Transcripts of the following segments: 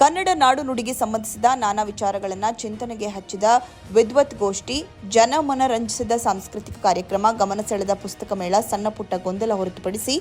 ಕನ್ನಡ ನಾಡು ನುಡಿಗೆ ಸಂಬಂಧಿಸಿದ ನಾನಾ ವಿಚಾರಗಳನ್ನು ಚಿಂತನೆಗೆ ಹಚ್ಚಿದ ವಿದ್ವತ್ ಗೋಷ್ಠಿ ಜನಮನರಂಜಿಸಿದ ಸಾಂಸ್ಕೃತಿಕ ಕಾರ್ಯಕ್ರಮ, ಗಮನ ಸೆಳೆದ ಪುಸ್ತಕ ಮೇಳ, ಸಣ್ಣ ಪುಟ್ಟ ಗೊಂದಲ ಹೊರತುಪಡಿಸಿ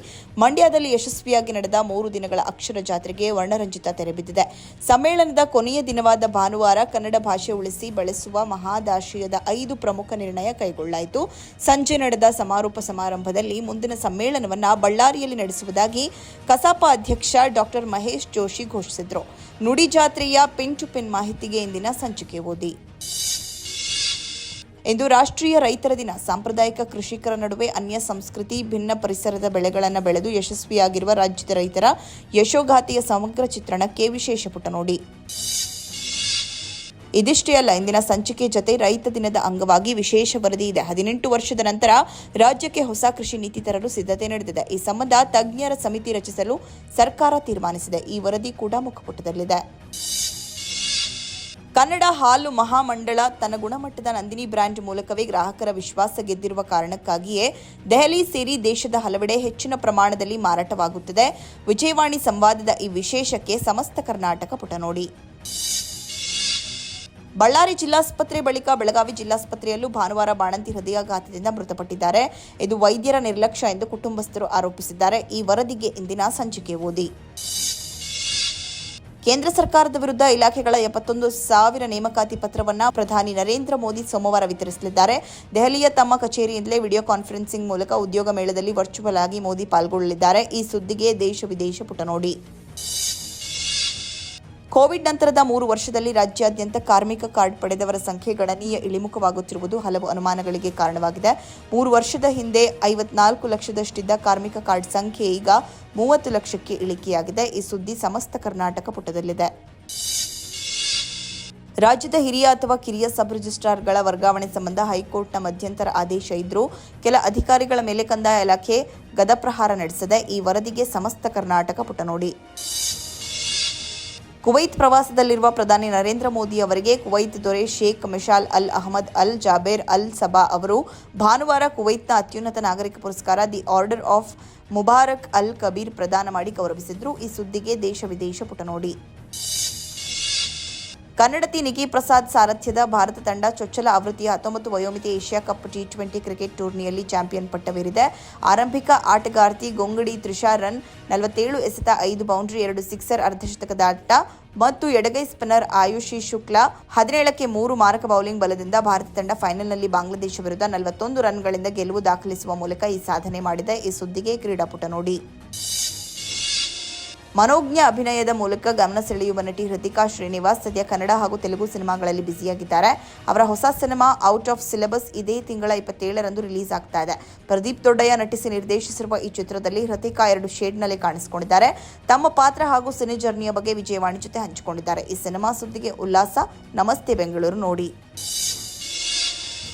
ಮಂಡ್ಯದಲ್ಲಿ ಯಶಸ್ವಿಯಾಗಿ ನಡೆದ ಮೂರು ದಿನಗಳ ಅಕ್ಷರ ಜಾತ್ರೆಗೆ ವರ್ಣರಂಜಿತ ತೆರೆಬಿದ್ದಿದೆ ಸಮ್ಮೇಳನದ ಕೊನೆಯ ದಿನವಾದ ಭಾನುವಾರ ಕನ್ನಡ ಭಾಷೆ ಉಳಿಸಿ ಬೆಳೆಸುವ ಮಹಾದಾಶಯದ ಐದು ಪ್ರಮುಖ ನಿರ್ಣಯ ಕೈಗೊಳ್ಳಾಯಿತು. ಸಂಜೆ ನಡೆದ ಸಮಾರೋಪ ಸಮಾರಂಭದಲ್ಲಿ ಮುಂದಿನ ಸಮ್ಮೇಳನವನ್ನು ಬಳ್ಳಾರಿಯಲ್ಲಿ ನಡೆಸುವುದಾಗಿ ಕಸಾಪ ಅಧ್ಯಕ್ಷ ಡಾಕ್ಟರ್ ಮಹೇಶ್ ಜೋಶಿ ಘೋಷಿಸಿದರು. ನುಡಿ ಜಾತ್ರೆಯ ಪಿನ್ ಟು ಪಿನ್ ಮಾಹಿತಿಗೆ ಇಂದಿನ ಸಂಚಿಕೆ ಓದಿ. ಇಂದು ರಾಷ್ಟ್ರೀಯ ರೈತರ ದಿನ. ಸಾಂಪ್ರದಾಯಿಕ ಕೃಷಿಕರ ನಡುವೆ ಅನ್ಯ ಸಂಸ್ಕೃತಿ, ಭಿನ್ನ ಪರಿಸರದ ಬೆಳೆಗಳನ್ನು ಬೆಳೆದು ಯಶಸ್ವಿಯಾಗಿರುವ ರಾಜ್ಯದ ರೈತರ ಯಶೋಗಾಥೆಯ ಸಮಗ್ರ ಚಿತ್ರಣಕ್ಕೆ ವಿಶೇಷ ಪುಟ ನೋಡಿ. ಇದಿಷ್ಟೇ ಅಲ್ಲ, ಇಂದಿನ ಸಂಚಿಕೆ ಜತೆ ರೈತ ದಿನದ ಅಂಗವಾಗಿ ವಿಶೇಷ ವರದಿ ಇದೆ. ಹದಿನೆಂಟು ವರ್ಷದ ನಂತರ ರಾಜ್ಯಕ್ಕೆ ಹೊಸ ಕೃಷಿ ನೀತಿ ತರಲು ಸಿದ್ಧತೆ ನಡೆದಿದೆ. ಈ ಸಂಬಂಧ ತಜ್ಞರ ಸಮಿತಿ ರಚಿಸಲು ಸರ್ಕಾರ ತೀರ್ಮಾನಿಸಿದೆ. ಈ ವರದಿ ಕೂಡ ಮುಖಪುಟದಲ್ಲಿದೆ. ಕನ್ನಡ ಹಾಲು ಮಹಾಮಂಡಳ ತನ್ನ ಗುಣಮಟ್ಟದ ನಂದಿನಿ ಬ್ರ್ಯಾಂಡ್ ಮೂಲಕವೇ ಗ್ರಾಹಕರ ವಿಶ್ವಾಸ ಗೆದ್ದಿರುವ ಕಾರಣಕ್ಕಾಗಿಯೇ ದೆಹಲಿ ಸೇರಿ ದೇಶದ ಹಲವೆಡೆ ಹೆಚ್ಚಿನ ಪ್ರಮಾಣದಲ್ಲಿ ಮಾರಾಟವಾಗುತ್ತಿದೆ. ವಿಜಯವಾಣಿ ಸಂವಾದದ ಈ ವಿಶೇಷಕ್ಕೆ ಸಮಸ್ತ ಕರ್ನಾಟಕ ಪುಟ ನೋಡಿ ಬಳ್ಳಾರಿ ಜಿಲ್ಲಾಸ್ಪತ್ರೆ ಬಳಿಕ ಬೆಳಗಾವಿ ಜಿಲ್ಲಾಸ್ಪತ್ರೆಯಲ್ಲೂ ಭಾನುವಾರ ಬಾಣಂತಿ ಹೃದಯಾಘಾತದಿಂದ ಮೃತಪಟ್ಟಿದ್ದಾರೆ. ಇದು ವೈದ್ಯರ ನಿರ್ಲಕ್ಷ್ಯ ಎಂದು ಕುಟುಂಬಸ್ಥರು ಆರೋಪಿಸಿದ್ದಾರೆ. ಈ ವರದಿಗೆ ಇಂದಿನ ಸಂಚಿಕೆ ಓದಿ. ಕೇಂದ್ರ ಸರ್ಕಾರದ ವಿರುದ್ಧ ಇಲಾಖೆಗಳ ಎಪ್ಪತ್ತೊಂದು ಸಾವಿರ ನೇಮಕಾತಿ ಪತ್ರವನ್ನ ಪ್ರಧಾನಿ ನರೇಂದ್ರ ಮೋದಿ ಸೋಮವಾರ ವಿತರಿಸಲಿದ್ದಾರೆ. ದೆಹಲಿಯ ತಮ್ಮ ಕಚೇರಿಯಿಂದಲೇ ವಿಡಿಯೋ ಕಾನ್ಫರೆನ್ಸಿಂಗ್ ಮೂಲಕ ಉದ್ಯೋಗ ಮೇಳದಲ್ಲಿ ವರ್ಚುವಲ್ ಆಗಿ ಮೋದಿ ಪಾಲ್ಗೊಳ್ಳಲಿದ್ದಾರೆ. ಈ ಸುದ್ದಿಗೆ ದೇಶ ವಿದೇಶ ಪುಟ ನೋಡಿ ಕೋವಿಡ್ ನಂತರದ ಮೂರು ವರ್ಷದಲ್ಲಿ ರಾಜ್ಯಾದ್ಯಂತ ಕಾರ್ಮಿಕ ಕಾರ್ಡ್ ಪಡೆದವರ ಸಂಖ್ಯೆ ಗಣನೀಯ ಇಳಿಮುಖವಾಗುತ್ತಿರುವುದು ಹಲವು ಅನುಮಾನಗಳಿಗೆ ಕಾರಣವಾಗಿದೆ. ಮೂರು ವರ್ಷದ ಹಿಂದೆ ಐವತ್ನಾಲ್ಕು ಲಕ್ಷದಷ್ಟಿದ್ದ ಕಾರ್ಮಿಕ ಕಾರ್ಡ್ ಸಂಖ್ಯೆ ಈಗ ಮೂವತ್ತು ಲಕ್ಷಕ್ಕೆ ಇಳಿಕೆಯಾಗಿದೆ. ಈ ಸುದ್ದಿ ಸಮಸ್ತ ಕರ್ನಾಟಕ ಪುಟದಲ್ಲಿದೆ. ರಾಜ್ಯದ ಹಿರಿಯ ಅಥವಾ ಕಿರಿಯ ಸಬ್ ರಿಜಿಸ್ಟ್ರಾರ್ಗಳ ವರ್ಗಾವಣೆ ಸಂಬಂಧ ಹೈಕೋರ್ಟ್ನ ಮಧ್ಯಂತರ ಆದೇಶ ಇದ್ರೂ ಕೆಲ ಅಧಿಕಾರಿಗಳ ಮೇಲೆ ಕಂದಾಯ ಇಲಾಖೆ ಗದಪ್ರಹಾರ ನಡೆಸಿದೆ ಈ ವರದಿಗೆ ಸಮಸ್ತ ಕರ್ನಾಟಕ ಪುಟ ನೋಡಿ ಕುವೈತ್ ಪ್ರವಾಸದಲ್ಲಿರುವ ಪ್ರಧಾನಿ ನರೇಂದ್ರ ಮೋದಿ ಅವರಿಗೆ ಕುವೈತ್ ದೊರೆ ಶೇಖ್ ಮಿಶಾಲ್ ಅಲ್ ಅಹಮದ್ ಅಲ್ ಜಾಬೇರ್ ಅಲ್ ಸಬಾ ಅವರು ಭಾನುವಾರ ಕುವೈತ್ನ ಅತ್ಯುನ್ನತ ನಾಗರಿಕ ಪುರಸ್ಕಾರ ದಿ ಆರ್ಡರ್ ಆಫ್ ಮುಬಾರಕ್ ಅಲ್ ಕಬೀರ್ ಪ್ರದಾನ ಮಾಡಿ ಗೌರವಿಸಿದ್ರು. ಈ ಸುದ್ದಿಗೆ ದೇಶ ವಿದೇಶ ಪುಟ ನೋಡಿ ಕನ್ನಡತಿ ನಿಖಿ ಪ್ರಸಾದ್ ಸಾರಥ್ಯದ ಭಾರತ ತಂಡ ಚೊಚ್ಚಲ ಆವೃತ್ತಿಯ ಹತ್ತೊಂಬತ್ತು ವಯೋಮಿತಿ Asia cup T twenty cricket ಟೂರ್ನಿಯಲ್ಲಿ ಚಾಂಪಿಯನ್ ಪಟ್ಟವೇರಿದೆ. ಆರಂಭಿಕ ಆಟಗಾರ್ತಿ ಗೊಂಗಡಿ ತ್ರಿಷಾ ರನ್, ನಲವತ್ತೇಳು ಎಸೆತ, ಐದು ಬೌಂಡ್ರಿ, ಎರಡು ಸಿಕ್ಸರ್ ಅರ್ಧಶತಕದಾಟ ಮತ್ತು ಎಡಗೈ ಸ್ಪಿನ್ನರ್ ಆಯುಷಿ ಶುಕ್ಲಾ ಹದಿನೇಳಕ್ಕೆ ಮೂರು ಮಾರಕ ಬೌಲಿಂಗ್ ಬಲದಿಂದ ಭಾರತ ತಂಡ ಫೈನಲ್ನಲ್ಲಿ ಬಾಂಗ್ಲಾದೇಶ ವಿರುದ್ಧ ನಲವತ್ತೊಂದು ರನ್ಗಳಿಂದ ಗೆಲುವು ದಾಖಲಿಸುವ ಮೂಲಕ ಈ ಸಾಧನೆ ಮಾಡಿದೆ. ಈ ಸುದ್ದಿಗೆ ಕ್ರೀಡಾಪುಟ ನೋಡಿ. ಮನೋಜ್ಞ ಅಭಿನಯದ ಮೂಲಕ ಗಮನ ಸೆಳೆಯುವ ನಟಿ ಹೃತಿಕಾ ಶ್ರೀನಿವಾಸ್ ಸದ್ಯ ಕನ್ನಡ ಹಾಗೂ ತೆಲುಗು ಸಿನಿಮಾಗಳಲ್ಲಿ ಬ್ಯುಸಿಯಾಗಿದ್ದಾರೆ. ಅವರ ಹೊಸ ಸಿನಿಮಾ ಔಟ್ ಆಫ್ ಸಿಲೆಬಸ್ ಇದೇ ತಿಂಗಳ ಇಪ್ಪತ್ತೇಳರಂದು ರಿಲೀಸ್ ಆಗ್ತಾ ಇದೆ. ಪ್ರದೀಪ್ ದೊಡ್ಡಯ್ಯ ನಟಿಸಿ ನಿರ್ದೇಶಿಸಿರುವ ಈ ಚಿತ್ರದಲ್ಲಿ ಹೃತಿಕಾ ಎರಡು ಶೇಡ್ನಲ್ಲಿ ಕಾಣಿಸಿಕೊಂಡಿದ್ದಾರೆ. ತಮ್ಮ ಪಾತ್ರ ಹಾಗೂ ಸಿನಿ ಜರ್ನಿಯ ಬಗ್ಗೆ ವಿಜಯವಾಣಿ ಜೊತೆ ಹಂಚಿಕೊಂಡಿದ್ದಾರೆ. ಈ ಸಿನಿಮಾ ಸುದ್ದಿಗೆ ಉಲ್ಲಾಸ. ನಮಸ್ತೆ, ಬೆಂಗಳೂರು ನೋಡಿ.